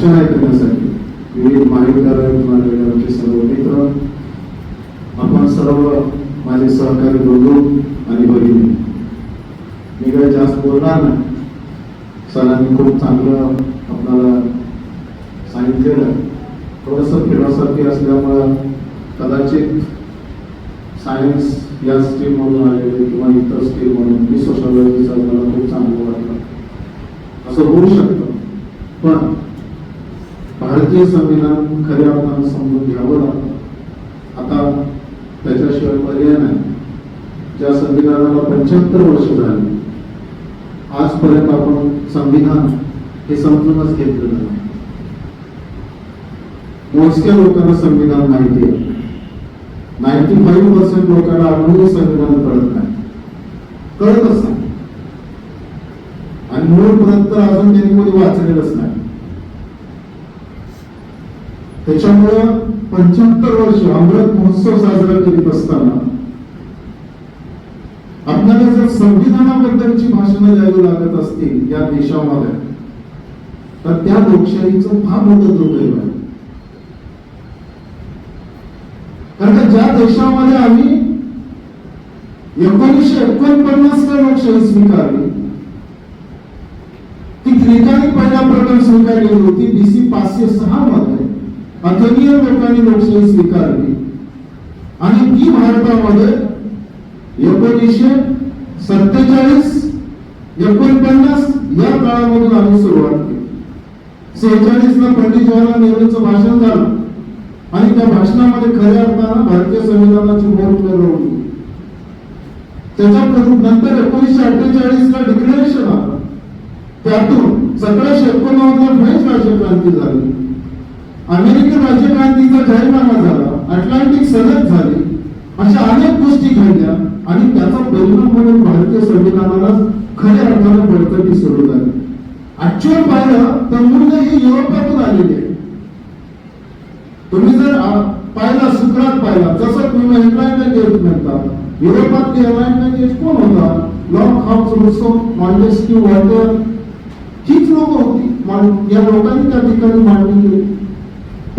भाषण करण्यासाठी विविध माहितगार मानलेले सर्व मित्र. आपण सर्व माझे सहकारी बंधू आणि भगिनी. मी काही जास्त बोलणार नाही. सरांनी खूप चांगलं आपल्याला सांगितलेलं थोडस फिलॉसॉफी असल्यामुळं कदाचित सायन्स या स्ट्रीम म्हणून आलेले किंवा इतर स्ट्रीम म्हणून मी सोशल मला खूप चांगलं वाटलं असं होऊ शकतं पण भारतीय संविधान खऱ्या अर्थानं समजून घ्यावं लागतं. आता त्याच्याशिवाय पर्याय नाही. ज्या संविधानाला पंच्याहत्तर वर्ष झाली आजपर्यंत आपण संविधान हे समजूनच घेतलेलं नाही. मोजक्या लोकांना संविधान माहिती आहे. नाईन्टी फाईव्ह पर्सेंट लोकांना अजूनही संविधान कळत नाही. कळतच नाही. आणि म्हणून ग्रंथ तर अजून त्यांनी कोणी वाचलेलंच नाही. त्याच्यामुळं पंच्याहत्तर वर्ष अमृत महोत्सव साजरा करीत असताना आपल्याला जर संविधानाबद्दलची भाषणं द्यावी लागत असतील या देशामध्ये तर त्या लोकशाहीचं फार मोठं दुर्दैव आहे. कारण का ज्या देशामध्ये आम्ही एकोणीसशे एकोणपन्नास ला लोकशाही स्वीकारली ती ग्रीकांनी पहिला प्रकार स्वीकारलेली होती बीसी पाचशे सहा मध्ये. अथेनियन लोकांनी लोकशाही स्वीकारली. आणि ती भारतामध्ये एकोणीसशे सत्तेचाळीस एकोणपन्नास या काळामधून आम्ही सुरुवात केली. सेहेचाळीस ला पंडित जवाहरलाल नेहरूंचं भाषण झालं. आणि त्या भाषणामध्ये खऱ्या अर्थानं भारतीय संविधानाची मोठ मिरवली त्याच्या नंतर एकोणीसशे अठ्ठेचाळीस ला डिक्लेरेशन आलं. त्यातून सतराशे एकोणनव्वद ला फ्रेंच राज्यक्रांती झाली. अमेरिकन राज्यक्रांतीचा जाहीरनामा झाला अटलांटिक सनद झाली अशा अनेक गोष्टी घडल्या आणि त्याचा परिणाम म्हणून भारतीय संविधानाला खऱ्या अर्थानं बळकटी सुरू झाली ऍक्च्युअल पाहिलं तर मूल्य ही युरोपातून आलेली आहे तुम्ही जर पाहिला सूत्रात पाहिला जसं तुम्ही एनलाइनमेंट गेट म्हणता युरोपात एनलाइनमेंट गेट कोण होता? Locke house Rousseau Montesquieu Voltaire हीच लोक होती. या लोकांनी त्या ठिकाणी मांडणी केली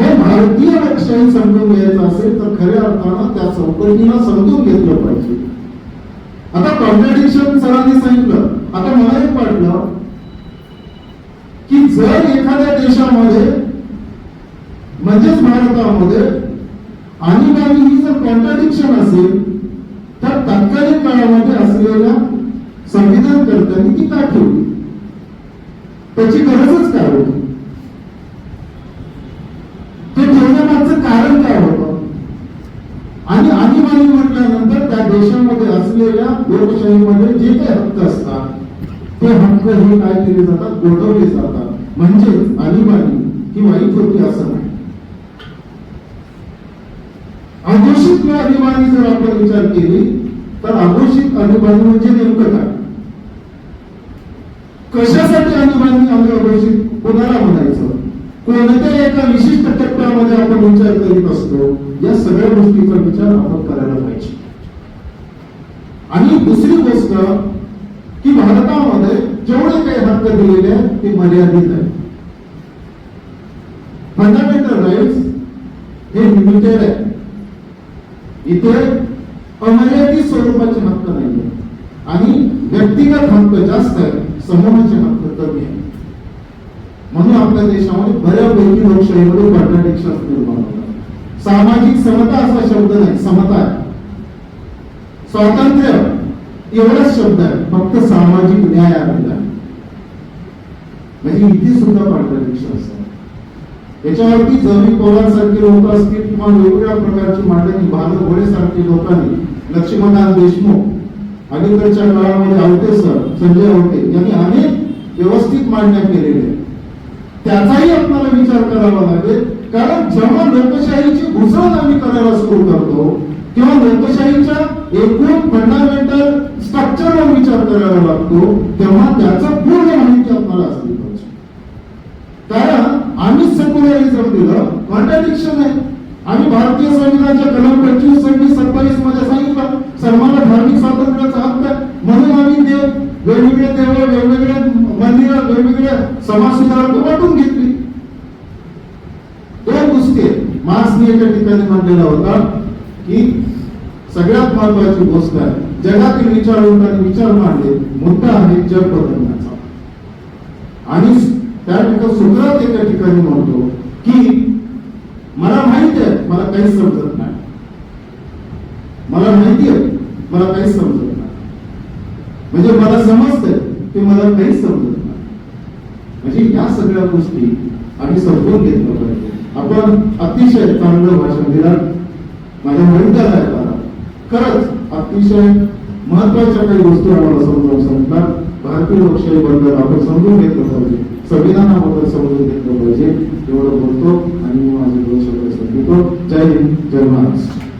हे भारतीय लोकशाही समजून घ्यायचं असेल तर खऱ्या अर्थानं त्या चौकटीला समजून घेतलं पाहिजे. आता कॉन्ट्रडिक्शन सरांनी सांगितलं. आता मला एक वाटलं की जर एखाद्या देशामध्ये म्हणजेच भारतामध्ये आणीबाणी ही जर कॉन्ट्रडिक्शन असेल तर तत्कालीन काळामध्ये असलेल्या संविधान कर्त्यांनी ती का ठेवली? त्याची गरजच काय होती ते ठेवण्यामागचं कारण काय होतं आणि आणीबाणी म्हटल्यानंतर त्या देशामध्ये असलेल्या लोकशाहीमध्ये जे काही हक्क असतात ते हक्क हे काय केले जातात? गोठवले जातात. म्हणजेच आणीबाणी ही वाईट होती असं नाही. अघोषित आणीबाणी जर आपण विचार केली तर अघोषित आणीबाणी म्हणजे नेमकं काय? कशासाठी आणीबाणी आम्ही अघोषित? कोणाला म्हणायचं? कोणत्या एका विशिष्ट टप्प्यामध्ये आपण विचार करीत असतो. या सगळ्या गोष्टीचा विचार आपण करायला पाहिजे. आणि दुसरी गोष्ट की भारतामध्ये जेवढे काही हक्क दिलेले आहेत ते मर्यादित आहेत. फंडामेंटल राईट्स हे लिमिटेड आहे इथे अमर्यादित स्वरूपाचे हक्क नाही आणि व्यक्तिगत हक्क जास्त आहे समूहाचे हक्क कमी आहे म्हणून आपल्या देशामध्ये बऱ्यापैकी लोकशाहीमध्ये कॉन्ट्रडिक्शन निर्माण होतात सामाजिक समता असा शब्द नाही समता आहे. स्वातंत्र्य एवढाच शब्द आहे फक्त सामाजिक न्याय आलेला आहे म्हणजे इथे सुद्धा कॉन्ट्रडिक्शन असतात याच्यावरती जमीन पवारसारखी लोक असतील किंवा वेगवेगळ्या प्रकारची मांडणी भारत घोडे सारखी लोकांनी लक्ष्मणदास देशमुख अलीकडच्या काळामध्ये आवटे सर संजय आवटे यांनी अनेक व्यवस्थित मांडण्या केलेल्या आहेत. त्याचाही आपल्याला विचार करावा लागेल. कारण जेव्हा लोकशाहीची घुसळ आम्ही करायला सुरू करतो किंवा लोकशाहीच्या एकूण फंडामेंटल स्ट्रक्चरवर विचार करावा लागतो तेव्हा त्याचं पूर्ण माहिती आपल्याला असली पाहिजे. कारण आम्ही सेक्युलरिझम दिलं कॉन्ट्रडिक्शन आहे आणि भारतीय संविधानाच्या कलम पंचवीस सव्वीस सत्तावीसमध्ये सांगितलं सर्वांना धार्मिक स्वातंत्र्याचा हक्क आहे. म्हणून आम्ही देव वेगवेगळे देव वेगवेगळे मंदिरं वेगवेगळ्या समाजसुधारक वाटून घेतली. दोन गोष्टी मार्क्सने एका ठिकाणी मांडलेला होता की सगळ्यात महत्वाची गोष्ट आहे. जगातील विचारवंतांनी विचार मांडले मुद्दा आहे जग बदलण्याचा. आणि त्या ठिकाणी सुकरात एका ठिकाणी म्हणतो की मला माहिती आहे मला काहीच समजत नाही. मला माहिती आहे मला काहीच समजत नाही. म्हणजे मला समजतंय ते मला काहीच समजत नाही. म्हणजे या सगळ्या गोष्टी आम्ही समजून घेतलं पाहिजे. आपण अतिशय चांगलं भाषण दिलं. माझ्या वैद्यालयाला खरंच अतिशय महत्त्वाच्या काही गोष्टी आम्हाला समजावून सांगतात. भारतीय लोकशाही बद्दल आपण समजून घेतलं पाहिजे. संविधानाबद्दल समजून घेतलं पाहिजे. एवढं बोलतो आणि मी माझे दोन शब्द संपवतो जय हिंद जय महाराष्ट्र.